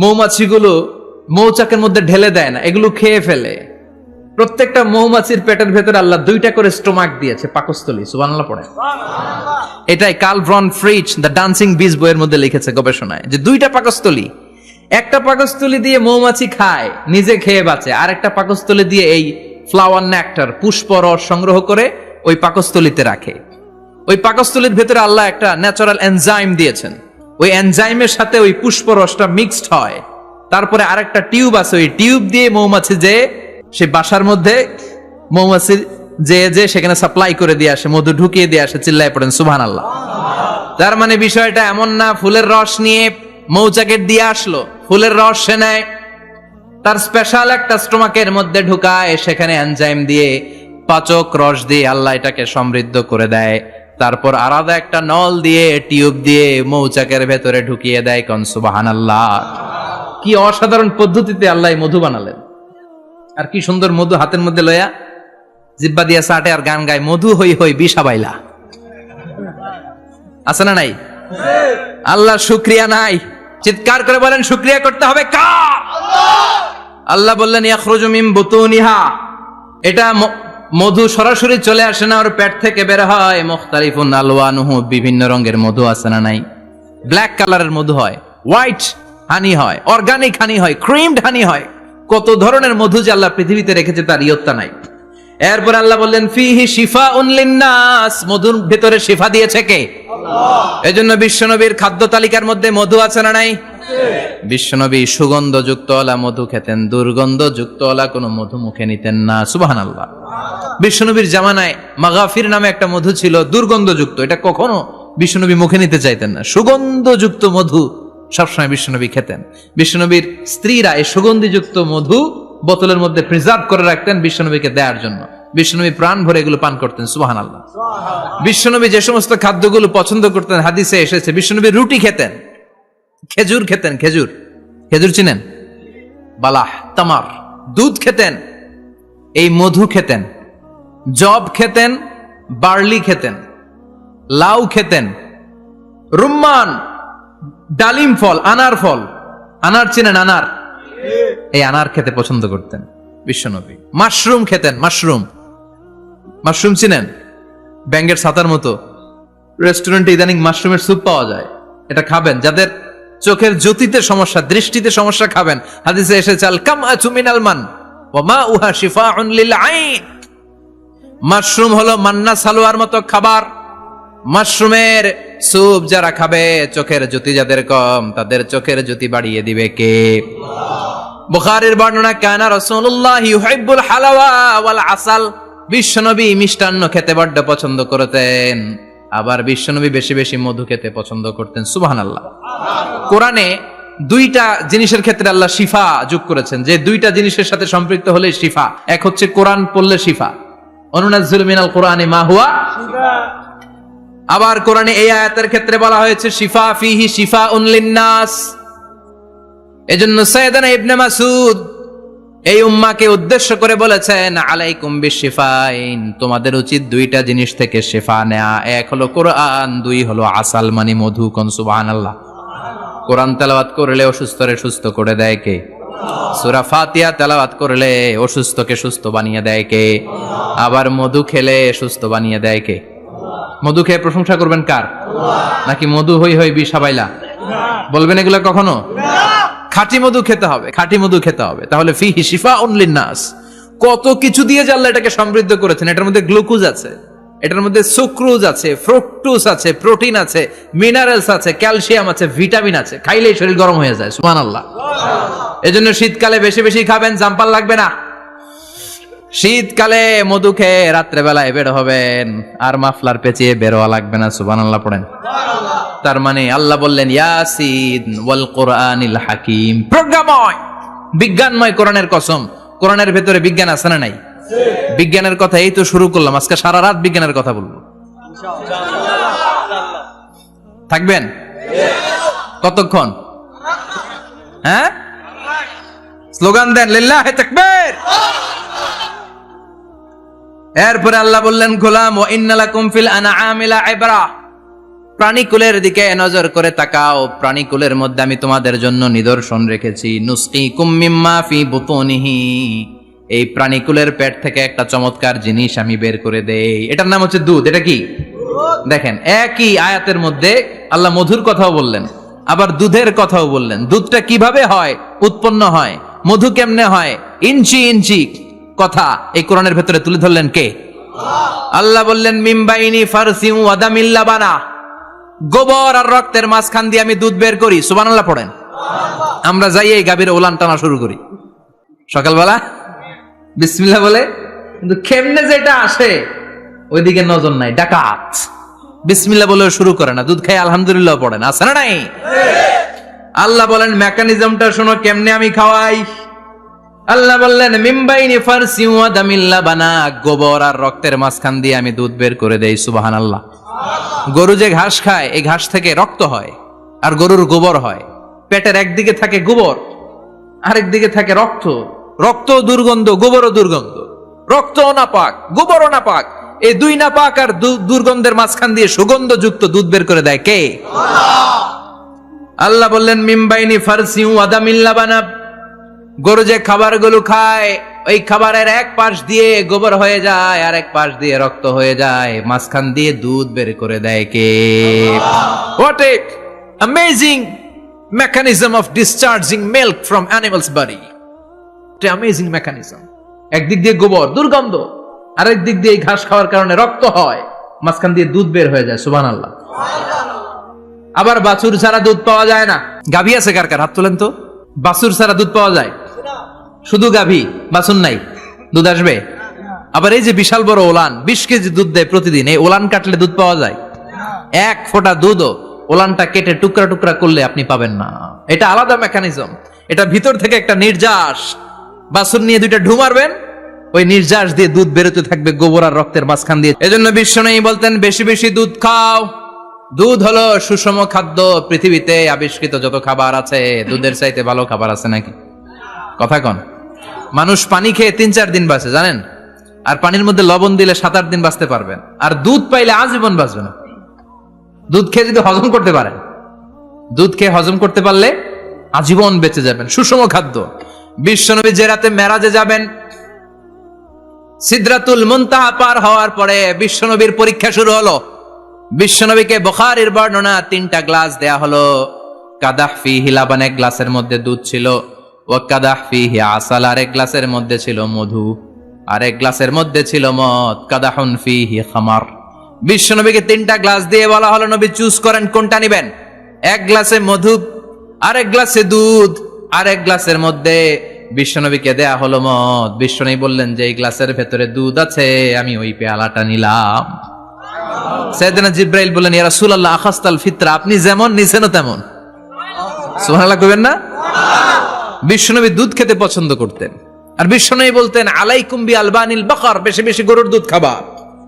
মৌমাছিগুলো মৌচাকের মধ্যে ঢেলে দেয় না এগুলো খেয়ে ফেলে। প্রত্যেকটা মৌমাছির পেটের ভেতরে আল্লাহ দুইটা করে স্টোমাক দিয়েছে পাকস্থলী সুবহানাল্লাহ পড়ে এটাই Karl von Frisch the dancing bees বইয়ের মধ্যে লিখেছে গবেষণায় যে দুইটা পাকস্থলী একটা পাকস্থলী দিয়ে মৌমাছি খায় নিজে খেয়ে বাঁচে আর একটা পাকস্থলী দিয়ে এই ফ্লাওয়ার নেকটার পুষ্প রস সংগ্রহ করে ওই পাকস্থলীতে রাখে। ওই পাকস্থলীর ভেতরে আল্লাহ একটা ন্যাচারাল এনজাইম দিয়েছেন। ওই এনজাইমের সাথে ওই পুষ্প রসটা মিক্সড হয়। তারপরে আরেকটা টিউব আছে, ওই টিউব দিয়ে মৌমাছি যে, সে বাসার মধ্যে মৌমাছি যে যে সেখানে সাপ্লাই করে দিয়ে আসে, মধু ঢুকিয়ে দিয়ে আসে, চিল্লায় পড়েন সুবহান আল্লাহ তার মানে বিষয়টা এমন না, ফুলের রস নিয়ে মৌচাকের দিয়ে আসলো, ফুলের রস সে নেয়। তার স্পেশাল একটা স্টোমাকের মধ্যে ঢুকায়, সেখানে এনজাইম দিয়ে পাচক রস দিয়ে আল্লাহ এটাকে সমৃদ্ধ করে দেয়। তারপর আলাদা একটা নল দিয়ে, টিউব দিয়ে মৌচাকের ভেতরে ঢুকিয়ে দেয় কন সুবাহান আল্লাহ কি অসাধারণ পদ্ধতিতে আল্লাহ মধু বানালেন। আর কি সুন্দর মধু হাতের মধ্যে লয়া, জিব্বা দিয়া সাটে আর গান গায়, মধু হই হই বিষা বাইলা। আছে না নাই? আল্লাহ শুক্রিয়া নাই। চিৎকার করে বলেন, শুক্রিয়া করতে হবে কার? আল্লাহ বললেন, ইয়াখরুজু মিন বুতুনিহা। এটা মধু সরাসরি চলে আসে না ওর পেট থেকে বের হয়। মুখতালিফুন আলওয়ানুহু বিভিন্ন রঙের মধু আছে না নাই? ব্ল্যাক কালারের মধু হয় হোয়াইট হানি হয় অর্গানিক হানি হয় ক্রিমড হানি হয়। কত ধরনের মধু যে আল্লাহ পৃথিবীতে রেখেছে তার ইয়ত্তা নাই। এরপর আল্লাহ বললেন ফিহি শিফা উনলিন্নাস মধুর ভেতরে শিফা দিয়েছে কে? এজন্য বিশ্বনবীর খাদ্য তালিকার মধ্যে মধু আছে না নাই? বিশ্বনবী সুগন্ধযুক্ত অলা মধু খেতেন দুর্গন্ধযুক্ত অলা কোনো মধু মুখে নিতেন না। সুবাহান আল্লাহ বিশ্বনবীর জামানায় মাগাফির নামে একটা মধু ছিল দুর্গন্ধযুক্ত। এটা কখনো বিশ্বনবী মুখে নিতে চাইতেন না। সুগন্ধযুক্ত মধু সবসময় বিশ্বনবী খেতেন। বিশ্বনবীর স্ত্রীরা এই সুগন্ধিযুক্ত মধু বোতলের মধ্যে প্রিজার্ভ করে রাখতেন বিশ্বনবীকে দেওয়ার জন্য। বিশ্বনবী প্রাণ ভরে এগুলো পান করতেন সুবাহান আল্লাহ বিশ্বনবী যে সমস্ত খাদ্যগুলো পছন্দ করতেন হাদিসে এসেছে বিশ্বনবী রুটি খেতেন। খেজুর খেতেন খেজুর। খেজুর চিনেন? বালাহ তামার। দুধ খেতেন। এই মধু খেতেন, জব খেতেন, বার্লি খেতেন, লাউ খেতেন, রুম্মান, ডালিম ফল, আনার ফল, আনার চিনেন আনার। এই আনার খেতে পছন্দ করতেন বিশ্বনবী। মাশরুম খেতেন, মাশরুম। মাশরুম চিনেন? ব্যাঙ্গের ছাতার মতো। রেস্টুরেন্টে ইদানিং মাশরুমের স্যুপ পাওয়া যায়। এটা খাবেন। যাদের চোখের জ্যোতিতে সমস্যা, দৃষ্টিতে সমস্যা খাবেন। হাদিসে এসেছে আল কাম মিনাল মান। উহা মাশরুম হলো মান্না সালোয়ার মতো খাবার। মাশরুমের স্যুপ যারা খাবে, চোখের জ্যোতি যাদের কম, তাদের চোখের জ্যোতি বাড়িয়ে দিবে কে? বুখারীর বর্ণনা, কানা রাসূলুল্লাহ ইউহিব্বুল হালাওয়া ওয়াল আসাল। বিশ্বনবী মিষ্টান্ন খেতে বড্ড পছন্দ করতেন। আবার বিশ্বনবী বেশি বেশি মধু খেতে পছন্দ করতেন। সুবহানাল্লাহ। কোরআনে দুইটা জিনিসের ক্ষেত্রে আল্লাহ শিফা যোগ করেছেন। যে দুইটা জিনিসের সাথে সম্পৃক্ত হলে শিফা। এক হচ্ছে কোরআন পড়লে শিফা। অনুনাজ্জুল মিনাল কোরআনে মা হুয়া? আবার কোরআনে এই আয়াতের ক্ষেত্রে বলা হয়েছে, শিফা ফিহি শিফা উনলিন্নাস এজন্য সৈয়দানা ইবনে মাসুদ এই উম্মাকে উদ্দেশ্য করে বলেছেন, আলাইকুম বিশিফাইন। তোমাদের উচিত দুইটা জিনিস থেকে শেফা নেয়া। এক হলো কোরআন, দুই হলো আসাল মানে মধু কোন, সুবহানাল্লাহ। কোরআন তেলাওয়াত করলে অসুস্থরে সুস্থ করে দেয় কে? সূরা ফাতিহা তেলাওয়াত করলে অসুস্থকে সুস্থ বানিয়ে দেয় কে? আবার মধু খেলে সুস্থ বানিয়ে দেয় কে? মধু খেয়ে প্রশংসা করবেন কার? নাকি মধু হই হই বিষাবাইলা বলবেন এগুলো কখনো? খাঁটি মধু খেতে হবে, খাঁটি মধু খেতে হবে। তাহলে ফি শিফা অনলি নাস। কত কিছু দিয়ে আল্লাহ এটাকে সমৃদ্ধ করেছেন, এটার মধ্যে গ্লুকোজ আছে। এটার মধ্যে সুক্রোজ আছে ফ্রুকটোজ আছে প্রোটিন আছে মিনারেলস আছে ক্যালসিয়াম আছে ভিটামিন আছে। খাইলেই শরীর গরম হয়ে যায় সুমান আল্লাহ এজন্য শীতকালে বেশি বেশি খাবেন জাম্পাল লাগবে না। শীতকালে মধু খেয়ে রাত্রে বেলায় বের হবেন, আর মাফলার পেঁচিয়ে বেরোয়া লাগবে না সুবান আল্লাহ পড়েন। তার মানে আল্লাহ বললেন, ইয়াসিন ওয়াল কোরআনিল হাকিম। প্রজ্ঞাময়, বিজ্ঞানময় কোরআনের কসম। কোরআনের ভেতরে বিজ্ঞান আছে না নাই? বিজ্ঞানের কথা এই তো শুরু করলাম, আজকে সারা রাত বিজ্ঞানের কথা বলব। থাকবেন? কতক্ষণ? হ্যাঁ? স্লোগান দেন, লিল্লাহে তাকবীর। এরপরে আল্লাহ বললেন, গোলাম, ও ইন্নালাকুম ফিল আনআমিলা ইবরা। প্রাণীকুলের দিকে নজর করে তাকাও, প্রাণীকুলের মধ্যে আমি তোমাদের জন্য নিদর্শন রেখেছি। নুসকি কুম্মিম্মা ফি বুতুনিহি। এই প্রাণীকুলের পেট থেকে একটা চমৎকার জিনিস আমি বের করে দেই। এটার নাম হচ্ছে দুধ, এটা কি? দেখেন, একই আয়াতের মধ্যে আল্লাহ মধুর কথাও বললেন, আবার দুধের কথাও বললেন। দুধটা কীভাবে হয়? উৎপন্ন হয়। মধু কেমনে হয়? ইঞ্চি ইঞ্চি কথা। এই কোরআনের ভেতরে তুলে ধরলেন কে? আল্লাহ বললেন মিমবাইনি ফারসি ওয়াদামিল্লা বানা গোবর আর রক্তের মাঝখান দিয়ে আমি দুধ বের করি। সুবহানাল্লাহ পড়েন। আমরা যাই এই গাভীর ওলান টানা শুরু করি। সকালবেলা বিসমিল্লাহ বলে, কিন্তু কেমনে যেটা আসে, ওইদিকে নজর নাই, ডাকাত। বিসমিল্লাহ বলে শুরু করে না, দুধ খাই আলহামদুলিল্লাহ পড়ে না, আছে না নাই? আল্লাহ বলেন মেকানিজমটা শোনো, কেমনে আমি খাওয়াই? আল্লাহ বললেন মিম্বাইনি ফারসি ওয়া দামিল্লা বানা গোবর আর রক্তের মাঝখান দিয়ে আমি দুধ বের করে দেই, সুবহানাল্লাহ। গরু যে ঘাস খায়, এই ঘাস থেকে রক্ত হয়, আর গরুর গোবর হয়। পেটের একদিকে থাকে গোবর আরেক দিকে থাকে রক্ত। রক্ত দুর্গন্ধ গোবরও দুর্গন্ধ। রক্ত নাপাক গোবরও নাপাক এই দুই নাপাক আর দুর্গন্ধের মাঝখান দিয়ে সুগন্ধযুক্ত দুধ বের করে দেয় কে? আল্লাহ বললেন, মিমবাইনি ফারসি ওয়াদামিল্লা বানা গরু যে খাবারগুলো খায়, ওই খাবারের এক পাশ দিয়ে গোবর হয়ে যায়, আর এক পাশ দিয়ে রক্ত হয়ে যায়। মাঝখান দিয়ে দুধ বের করে দেয় কে? What a amazing mechanism of discharging milk from animals body এটা অ্যামেজিং মেকানিজম একদিক দিয়ে গোবর, দুর্গন্ধ, আরেক দিক দিয়ে ঘাস খাওয়ার কারণে রক্ত হয়। মাঝখান দিয়ে দুধ বের হয়ে যায় সুবান আল্লাহ আবার বাছুর ছাড়া দুধ পাওয়া যায় না। গাভী আছে কার কার? হাত তোলেন তো। বাছুর ছাড়া দুধ পাওয়া যায়? শুধু গাভী, বাছুর নাই। দুধ আসবে? আবার এই যে বিশাল বড় ওলান, বিশ কেজি দুধ দেয় প্রতিদিন। এই ওলান কাটলে দুধ পাওয়া যায়? এক ফোঁটা দুধও ওলানটা কেটে টুকরা টুকরা করলে আপনি পাবেন না। এটা আলাদা মেকানিজম এটা ভিতর থেকে একটা নির্যাস বাছুর নিয়ে দুইটা ঢু মারবেন, ওই নির্যাস দিয়ে দুধ বেরোতে থাকবে গোবর আর রক্তের মাঝখান দিয়ে। এজন্য বিশ্ব নেই বলতেন, বেশি বেশি দুধ খাও। দুধ হলো সুষম খাদ্য, পৃথিবীতে আবিষ্কৃত যত খাবার আছে, দুধের চাইতে ভালো খাবার আছে নাকি? কথা কন। মানুষ পানি খেয়ে তিন চার দিন বাঁচে, জানেন? আর পানির মধ্যে লবণ দিলে সাত আট দিন বাঁচতে পারবেন। আর দুধ পাইলে আজীবন বাঁচবে না। দুধ খেয়ে যদি হজম করতে পারেন, দুধ খেয়ে হজম করতে পারলে আজীবন বেঁচে যাবেন। সুষম খাদ্য। বিশ্বনবী যে রাতে মেরাজে যাবেন, সিদ্রাতুল মুনতাহা পার হওয়ার পরে বিশ্বনবীর পরীক্ষা শুরু হলো। বিশ্বনবীকে বখারির বর্ণনা তিনটা গ্লাস দেয়া হলো। কাদাহ ফি হিলাবান এক গ্লাসের মধ্যে দুধ ছিল ও কাদাহ ফি আসাল আরেক গ্লাসের মধ্যে ছিল মধু, আরেক গ্লাসের মধ্যে ছিল মদ, কাদাহুন ফি হি খামার বিশ্বনবীকে তিনটা গ্লাস দিয়ে বলা হলো, নবী চুজ করেন কোনটা নিবেন? এক গ্লাসে মধু, আরেক গ্লাসে দুধ আরেক গ্লাসের মধ্যে বিশ্বনবীকে দেয়া হলো মদ। বিশ্বনবী বললেন, যে এই গ্লাসের ভেতরে দুধ আছে, আমি ওই পেয়ালাটা নিলাম। সৈয়দনা জিব্রাইল বললেন, ইয়া রাসূলুল্লাহ, আখাস্তাল ফিতরা, আপনি যেমন নিছেনও তেমন। সুবহানাল্লাহ কইবেন না? বিশ্বনবী দুধ খেতে পছন্দ করতেন। আর বিশ্বনবী বলতেন, আলাইকুম বি আলবানিল বাকার, বেশি বেশি গরুর দুধ খাবা।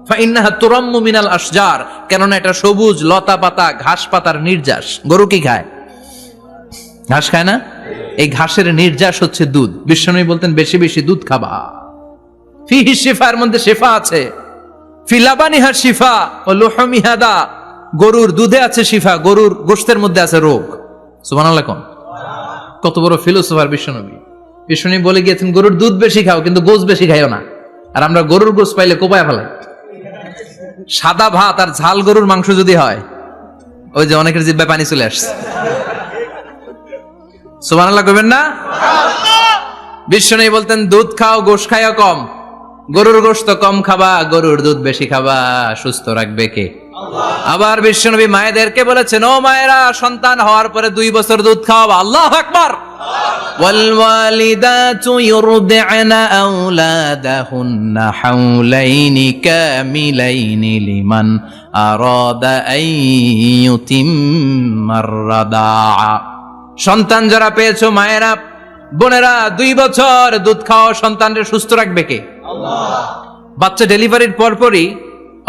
ফাইন্নাহা তুরাম্মু মিনাল আশজার, কেননা এটা সবুজ লতা পাতা ঘাস পাতার নির্যাস। গরু কি খায়? ঘাস খায় না? এই ঘাসের নির্যাস হচ্ছে দুধ। বিশ্বনবী বলতেন, বেশি বেশি দুধ খাবা। ফিহি শিফার মধ্যে শেফা আছে। ফিলাবানিহার শিফা ও লোহমিহাদা গরুর দুধে আছে শিফা, গরুর গোস্তের মধ্যে আছে রোগ। সুবহানাল্লাহ কোন? কত বড় ফিলোসোফার বিশ্বনবী। বিশ্বনবী বলে গিয়েছেন, গরুর দুধ বেশি খাও, কিন্তু গোস বেশি খাইও না। আর আমরা গরুর গোস পাইলে কোপায় ফেলাই। সাদা ভাত আর ঝাল গরুর মাংস যদি হয়, ওই যে অনেকের জিব্বায় পানি চলে আসছে। সুবহানাল্লাহ কইবেন না বিশ্বনবী বলতেন দুধ খাও গোশ খাইও কম গরুর গোশত কম খাবা গরুর দুধ বেশি খাবা সুস্থ রাখবে কে আবার বিশ্বনবী মায়েদেরকে বলেছেন ও মায়েরা সন্তান হওয়ার পরে দুই বছর দুধ খাওয়াবা আল্লাহ আকবার والوالدات يرضعن أولادهن حولين كاملين لمن أراد أن يتم الرضاعة সন্তান যারা পেয়েছ মায়েরা বোনেরা দুই বছর দুধ খাওয়া সন্তানকে সুস্থ রাখবে কে? বাচ্চা ডেলিভারির পরপরই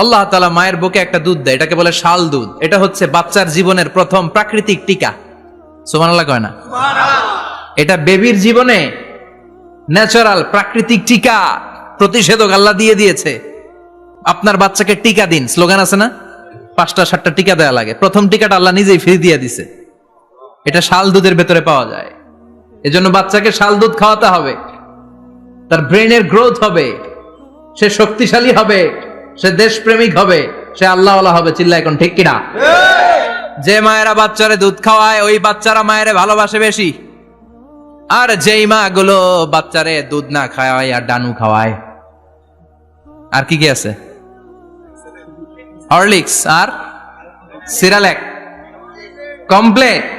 আল্লাহ তালা মায়ের বুকে একটা দুধ দেয় এটাকে বলে শাল দুধ। এটা হচ্ছে বাচ্চার জীবনের প্রথম প্রাকৃতিক টিকা। সুবহানাল্লাহ কয় না? এটা বেবির জীবনে ন্যাচারাল প্রাকৃতিক টিকা প্রতিষেধক আল্লাহ দিয়ে দিয়েছে। আপনার বাচ্চাকে টিকা দিন স্লোগান আছে না? পাঁচটা সাতটা টিকা দেওয়া লাগে। প্রথম টিকাটা আল্লাহ নিজেই ফ্রি দিয়ে দিছে। এটা শাল দুধের ভেতরে পাওয়া যায়। এজন্য বাচ্চাকে শাল দুধ খাওয়াতে হবে। তার ব্রেনের গ্রোথ হবে। সে শক্তিশালী হবে। সে দেশপ্রেমিক হবে। সে আল্লাহওয়ালা হবে। চিল্লা এখন ঠিক কিনা? যে মায়েরা বাচ্চারে দুধ খাওয়ায় ওই বাচ্চারা মায়েরে ভালোবাসে বেশি। আর যেই মা গুলো বাচ্চারে দুধ না খাওয়ায় আর ডানু খাওয়ায়। আর কি কি আছে? হরলিক্স আর সিরালেক। কমপ্লেট।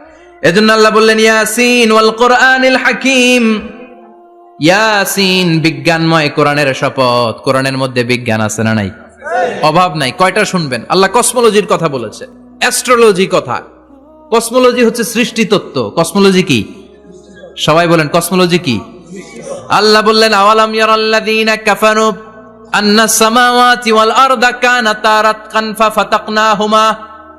এজন্য আল্লাহ বললেন, ইয়াসিন ওয়াল কোরআনিল হাকিম। ইয়াসিন বিজ্ঞানময় কোরআনের শপথ। কোরআনের মধ্যে বিজ্ঞান আছে না নাই? অভাব নাই। কয়টা শুনবেন? আল্লাহ কসমোলজির কথা বলেছে। অ্যাস্ট্রোলজি কথা। কসমোলজি হচ্ছে সৃষ্টি তত্ত্ব। কসমোলজি কি? সবাই বলেন, কসমোলজি কি? আল্লাহ বললেন, আওয়ালাম ইয়ারাল্লাযীনা কাফারু আন্না সামাওয়াতি ওয়াল আরদা কানাতা রাতকান ফাতাকনাহুমা?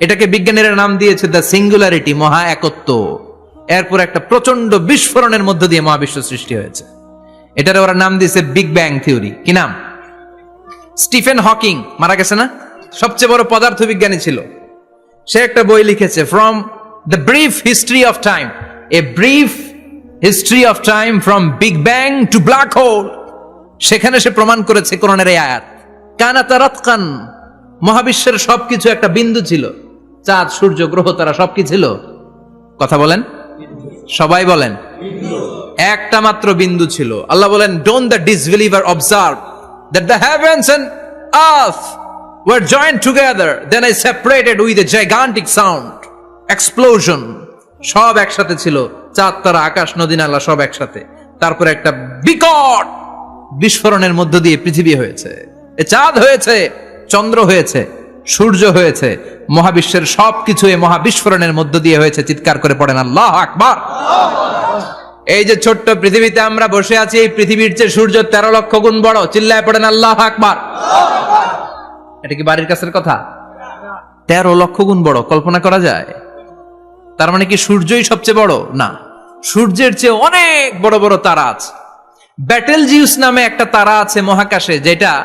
এটাকে বিজ্ঞানীরা নাম দিয়েছে দ্য সিঙ্গুলারিটি মহা একত্ব। এরপর একটা প্রচণ্ড বিস্ফোরণের মধ্য দিয়ে মহাবিশ্ব সৃষ্টি হয়েছে। এটার ওরা নাম দিয়েছে বিগ ব্যাং থিওরি কি নাম? Stephen Hawking. মারা গেছে না? সবচেয়ে বড় পদার্থবিজ্ঞানী ছিল। সে একটা বই লিখেছে from the brief history of time a brief history of time from big bang to black hole সেখানে সে প্রমাণ করেছে কোরআনের এই আয়াত। কানা তারাতকান। মহাবিশ্বের সবকিছু একটা বিন্দু ছিল। চাঁদ, সূর্য, গ্রহ, তারা সব কি ছিল। কথা বলেন? সবাই বলেন। একটা মাত্র বিন্দু ছিল। আল্লাহ বলেন don't the disbeliever observe that the heavens and earth were joined together, then I separated with a gigantic sound, explosion. সব একসাথে ছিল। চাঁদ, তারা আকাশ, নদী, নালা, সব একসাথে। তারপরে একটা বিকট বিস্ফোরণের মধ্য দিয়ে পৃথিবী হয়েছে। এ চাঁদ হয়েছে, চন্দ্র হয়েছে। সূর্য হয়েছে, মহাবিশ্বের সবকিছু এই মহাবিস্ফোরণের মধ্য দিয়ে হয়েছে, চিৎকার করে পড়েন, আল্লাহ আকবার। এই যে ছোট্ট পৃথিবীতে আমরা বসে আছি, এই পৃথিবীর চেয়ে সূর্য তেরো লক্ষ গুণ বড়, চিল্লায় পড়েন, আল্লাহ আকবার। এটা কি বাড়ির কাছের কথা? তেরো লক্ষ গুণ বড়, কল্পনা করা যায়? তার মানে কি সূর্যই সবচেয়ে বড়? না। সূর্যের চেয়ে অনেক বড় বড় তারা আছে। ব্যাটেল জিউস নামে একটা তারা আছে মহাকাশে, যেটা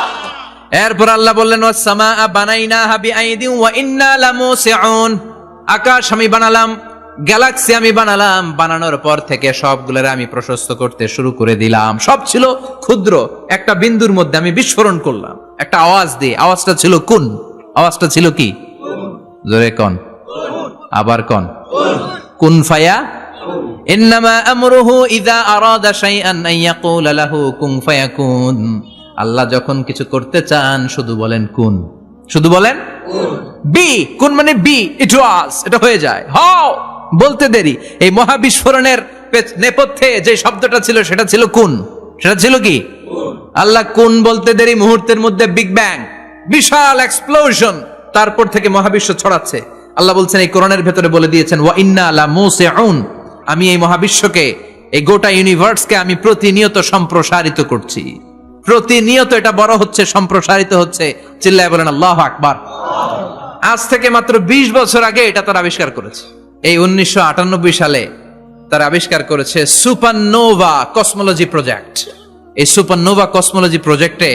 এরপর আল্লাহ বললেন আকাশ আমি বানালাম, গ্যালাক্সি আমি বানালাম, বানানোর পর থেকে সবগুলোর আমি প্রশস্ত করতে শুরু করে দিলাম। সব ছিল ক্ষুদ্র, একটা বিন্দুর মধ্যে আমি বিস্ফোরণ করলাম। একটা আওয়াজ দিয়ে, আওয়াজটা ছিল কোন? আওয়াজটা ছিল কি? জোরে কন? আবার কন? কুন ফায়া? ইন্নামা আমরুহু ইযা আরাদা শাইআন আন ইয়াকুলা লাহু কুন ফায়াকুন। আল্লাহ যখন কিছু করতে চান, শুধু বলেন কুন? শুধু বলেন বি কোন মানে বি ইট ওয়াজ এটা হয়ে যায়। হাও বলতে দেরি। এই মহাবিস্ফোরণের নেপথ্যে যে শব্দটা ছিল, সেটা ছিল কোন? সেটা ছিল কি? আল্লাহ কোন বলতে দেরি? মুহূর্তের মধ্যে বিগ ব্যাং বিশাল এক্সপ্লোশন তারপর থেকে মহাবিশ্ব ছড়াচ্ছে। আল্লাহ বলছেন, এই কোরআনের ভেতরে বলে দিয়েছেন, ওয়া ইন্না আলা মুসিউন আমি এই মহাবিশ্বকে, এই গোটা ইউনিভার্সকে আমি প্রতিনিয়ত সম্প্রসারিত করছি। প্রতিনিয়ত এটা বড় হচ্ছে, সম্প্রসারিত হচ্ছে। চিল্লায় বলেন, আল্লাহ আকবার। আজ থেকে মাত্র ২০ বছর আগে এটা তারা আবিষ্কার করেছে। এই উনিশশো আটানব্বই সালে তারা আবিষ্কার করেছে সুপারনোভা কসমোলজি প্রজেক্ট। এই সুপারনোভা কসমোলজি প্রজেক্টে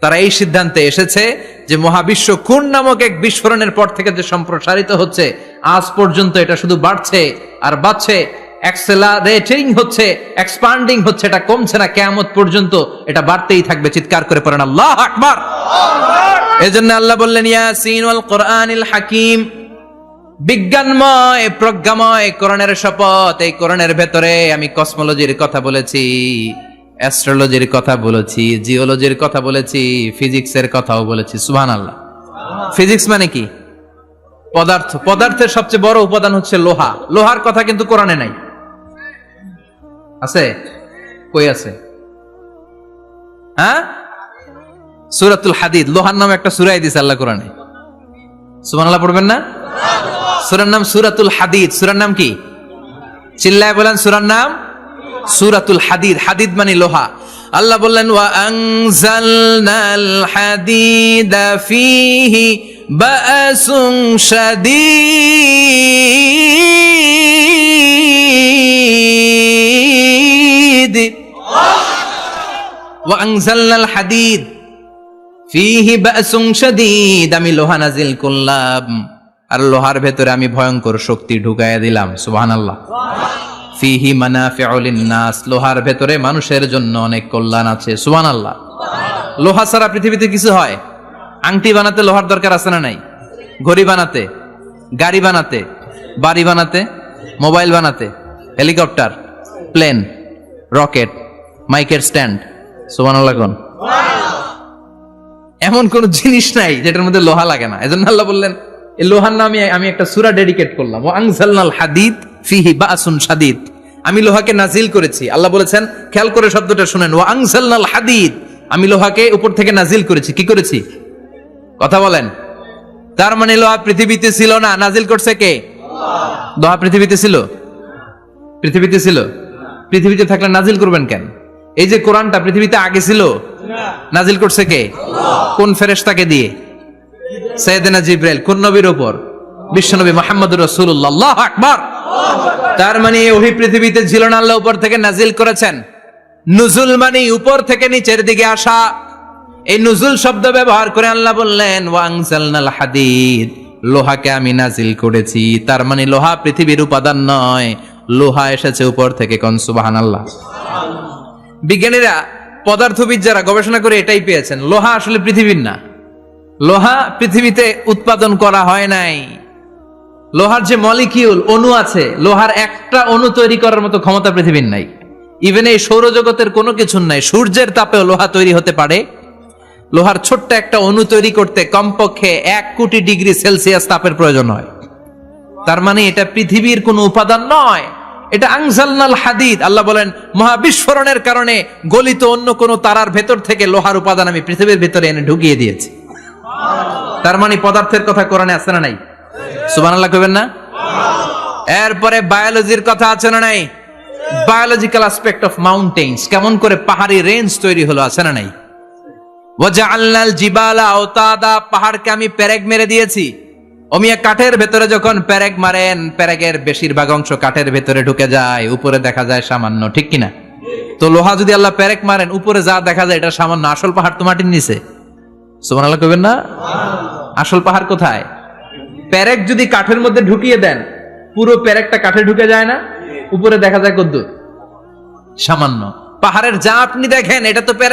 তারা এই সিদ্ধান্তে এসেছে যে মহাবিশ্ব কোন নামক এক বিস্ফোরণের পর থেকে যে সম্প্রসারিত হচ্ছে, আজ পর্যন্ত এটা শুধু বাড়ছে আর বাড়ছে। অ্যাক্সেলারেটিং হচ্ছে এক্সপান্ডিং হচ্ছে, এটা কমছে না, কেয়ামত পর্যন্ত এটা বাড়তেই থাকবে, চিৎকার করে পড়েন, আল্লাহ আকবার। এজন্য আল্লাহ বললেন, ইয়াসিন ওয়াল কোরআনিল হাকিম, বিজ্ঞানময়, প্রজ্ঞাময়, কোরআনের শপথ, এই কোরআনের ভেতরে আমি কসমোলজির কথা বলেছি, অ্যাস্ট্রোলজির কথা বলেছি, জিওলজির কথা বলেছি, ফিজিক্সের কথাও বলেছি সুবহান আল্লাহ ফিজিক্স মানে কি? পদার্থ, পদার্থের সবচেয়ে বড় উপাদান হচ্ছে লোহা, লোহার কথা কিন্তু কোরআনে নাই। আছে? কই আছে? হ্যাঁ? সুরাতুল হাদিদ, লোহার নামে একটা সুরাই দিছে আল্লাহ কোরআনে। সুবহানাল্লাহ পড়বেন না? সুরার নাম সুরাতুল হাদিদ। সুরার নাম কি? চিল্লায় বলেন সুরার নাম সুরাতুল হাদিদ। হাদিদ মানে লোহা। আল্লাহ বললেন, ওয়া আনজালনাল হাদিদা ফীহি বাসুন শাদীদ। ওয়া আনজালনাল হাদিদ। ফিহি বাসুন শাদীদ। আমি লোহা নাজিল করলাম। আর লোহার ভেতরে আমি ভয়ঙ্কর শক্তি ঢুকাইয়া দিলাম। সুবহানাল্লাহ। ফিহি মানাফিউল নাস লোহার ভেতরে মানুষের জন্য অনেক কল্যাণ আছে। সুবহানাল্লাহ। লোহা ছাড়া পৃথিবীতে কিছু হয়? আংটি বানাতে লোহার দরকার আছে না নাই? ঘড়ি বানাতে? গাড়ি বানাতে? বাড়ি বানাতে? মোবাইল বানাতে? হেলিকপ্টার? প্লেন? রকেট? মাইকের স্ট্যান্ড? সুবহানাল্লাহ কোন? এমন কোন জিনিস নাই যেটার মধ্যে লোহা লাগে না। এজন্য আল্লাহ বললেন, এই লোহার নামে আমি একটা সুরা ডেডিকেট করলাম। ও হাদিদ ফিহি বাসুন শাদীদ। আমি লোহাকে নাজিল করেছি। আল্লাহ বলেছেন, খেয়াল করে শব্দটা শুনেন। ও আনজালনাল হাদিদ। আমি লোহাকে উপর থেকে নাজিল করেছি। কি করেছি? কথা বলেন। তার মানে লোহা পৃথিবীতে ছিল না। নাজিল করছে কে? লোহা পৃথিবীতে ছিল? পৃথিবীতে ছিল? পৃথিবীতে থাকলে নাজিল করবেন কেন? এই যে কোরআনটা পৃথিবীতে আগে ছিল নাজিল করছে কে? কোন ফেরেশতাকে দিয়ে? সৈয়দনা জিব্রাইল কোন নবীর উপর? বিশ্বনবী মোহাম্মদুর রাসূলুল্লাহ আল্লাহু আকবার। তার মানে ওহি পৃথিবীতে ছিল না আল্লাহ উপর থেকে নাজিল করেছেন। নুজুল মানে উপর থেকে নিচের দিকে আসা। এই নুজুল শব্দ ব্যবহার করে আল্লাহ বললেন ওয়াংসালনাল হাদিদ লোহাকে আমি নাজিল করেছি। তার মানে লোহা পৃথিবীর উপাদান নয় লোহা এসেছে উপর থেকে কোন সুবহানাল্লাহ। বিজ্ঞানীরা পদার্থবিদ যারা গবেষণা করে এটাই পেয়েছেন। লোহা আসলে পৃথিবীর না। লোহা পৃথিবীতে উৎপাদন করা হয় নাই। লোহার যে মলিকিউল অণু আছে, লোহার একটা অণু তৈরি করার মতো ক্ষমতা পৃথিবীর নাই। ইভেন এই সৌরজগতের কোনো কিছু নাই। সূর্যের তাপেও লোহা তৈরি হতে পারে। লোহার ছোট্ট একটা অণু তৈরি করতে কমপক্ষে এক কোটি ডিগ্রি সেলসিয়াস তাপের প্রয়োজন হয়। তার মানে এটা পৃথিবীর কোনো উপাদান নয়। এটা আংজালনাল হাদিদ। আল্লাহ বলেন, মহাবিস্ফোরণের কারণে গলিত অন্য কোন তারার ভেতর থেকে লোহার উপাদান আমি পৃথিবীর ভেতরে এনে ঢুকিয়ে দিয়েছি। তার মানে পদার্থের কথা কোরআনে আছে না নাই? সুবহানাল্লাহ কইবেন না? এরপরে বায়োলজির কথা আছে না নাই? বায়োলজিক্যাল অ্যাসপেক্ট অফ মাউন্টেন্স কেমন করে পাহাড়ি রেঞ্জ তৈরি হলো আছে না নাই? ওয়াজআলনাল জিবালা আওতাদা, পাহাড়কে আমি পেরেক মেরে দিয়েছি। অমিয়া কাঠের ভেতরে যখন প্যারেক মারেন, পেরেকের বেশিরভাগ অংশ কাঠের ভেতরে ঢুকে যায়, উপরে দেখা যায় সামান্য, ঠিক কিনা? তো লোহা যদি আল্লাহ প্যারেক মারেন, উপরে যা দেখা যায়, এটা সামান্য আসল পাহাড় তো মাটির নিচে। সোমান আল্লাহ কবেন না? আসল পাহাড় কোথায়? প্যারেক যদি কাঠের মধ্যে ঢুকিয়ে দেন, পুরো প্যারেকটা কাঠে ঢুকে যায় না? উপরে দেখা যায় কদ্দুর। সামান্য। পাহাড়ের যা আপনি দেখেন, এটা তো পেরেক